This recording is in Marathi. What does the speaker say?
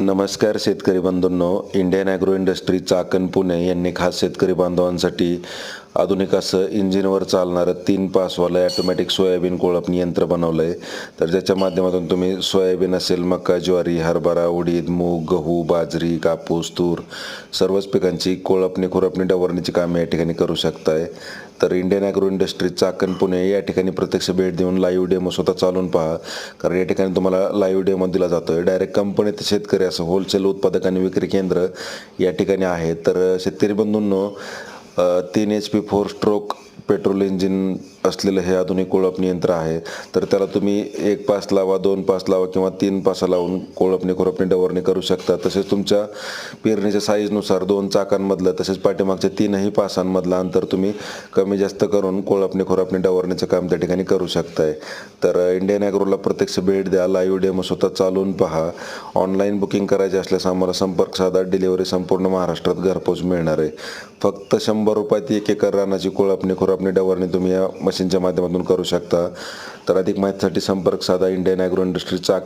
नमस्कार शेतकरी बंधूंनो Indian agro industry Chakan Pune यांनी खास शेतकरी बांधवांसाठी आधुनिक असं इंजिनवर चालणारं तीन पासवालं ॲटोमॅटिक सोयाबीन कोळपणी यंत्र बनवलं आहे तर ज्याच्या माध्यमातून तुम्ही सोयाबीन असेल मका ज्वारी हरभरा उडीद मूग गहू बाजरी कापूस तूर सर्वच पिकांची कोळपणी खुरपणी डवरणीची कामे या ठिकाणी करू शकताय. तर Indian agro industry Chakan Pune या ठिकाणी प्रत्यक्ष भेट देऊन लाईव्ह डेमो स्वतः चालून पहा. कारण या ठिकाणी तुम्हाला लाईव्ह डेमो दिला जातो आहे डायरेक्ट कंपनीत शेतकरी असं होलसेल उत्पादक आणि विक्री केंद्र या ठिकाणी आहे. तर शेतकरी बंधूंनो तीन H P four stroke petrol engine असलेलं हे आधुनिक कोळपणी यंत्र आहे तर त्याला तुम्ही एक पास लावा दोन पास लावा किंवा तीन पासा लावून कोळपणी खुरपणी डवरणी करू शकता. तसेच तुमच्या पेरणीच्या साईजनुसार दोन चाकांमधलं तसेच पाठीमागच्या तीनही पासांमधलं अंतर तुम्ही कमी जास्त करून कोळपणी खुरपणी डवरणीचं काम त्या ठिकाणी करू शकताय. तर इंडियन ॲग्रोला प्रत्यक्ष भेट द्या लाईव्ह डेमो स्वतः चालवून पहा. ऑनलाईन बुकिंग करायचे असल्यास आम्हाला संपर्क साधा डिलिव्हरी संपूर्ण महाराष्ट्रात घरपोच मिळणार आहे. फक्त शंभर रुपयात एक एकर रानाची कोळपणी खुरपणी डवरणी तुम्ही या मशीनच्या माध्यमातून करू शकता. तर अधिक माहितीसाठी संपर्क साधा इंडियन ॲग्रो इंडस्ट्रीचा